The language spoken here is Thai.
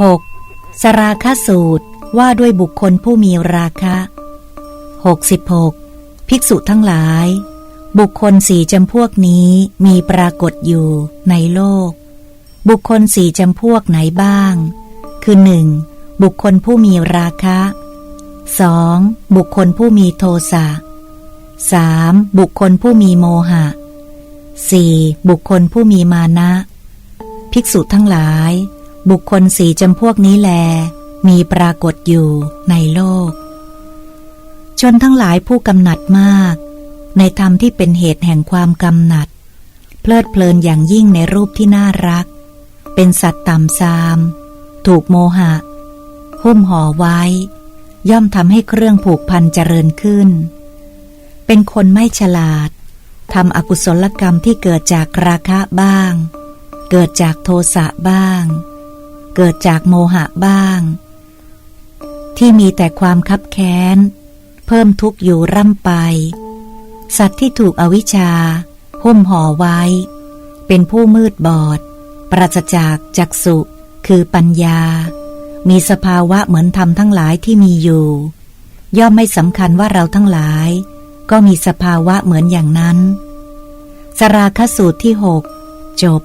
6. สราคสูตรว่าด้วยบุคคลผู้มีราคะ 66. ภิกษุทั้งหลาย บุคคลสี่จำพวกนี้มีปรากฏอยู่ในโลก บุคคลสี่จำพวกไหนบ้าง คือหนึ่งบุคคลผู้มีราคะ 2. บุคคลผู้มีโทสะ 3. บุคคลผู้มีโมหะ 4. บุคคลผู้มีมานะ ภิกษุทั้งหลาย บุคคลสี่จำพวกนี้แล มีปรากฏอยู่ในโลก ชนทั้งหลายผู้กำหนัดมาก ในธรรมที่เป็นเหตุแห่งความกำหนัด เพลิดเพลินอย่างยิ่งในรูปที่น่ารัก เป็นสัตว์ต่ำซาม ถูกโมหะ หุ้มห่อไว้ ย่อมทำให้เครื่องผูกพันเจริญขึ้น เป็นคนไม่ฉลาดทำอกุศลกรรมที่เกิดจากราคะบ้าง เกิดจากโทสะบ้าง เกิดจากโมหะบ้าง ที่มีแต่ความคับแค้น เพิ่มทุกข์อยู่ร่ำไป สัตว์ที่ถูกอวิชชา หุ้มห่อไว้ เป็นผู้มืดบอด ปราศจากจักสุคือปัญญา มีสภาวะเหมือนธรรมทั้งหลายที่มีอยู่ ย่อมไม่สำคัญว่าเราทั้งหลาย ก็มีสภาวะเหมือนอย่างนั้น สราคสูตรที่หกจบ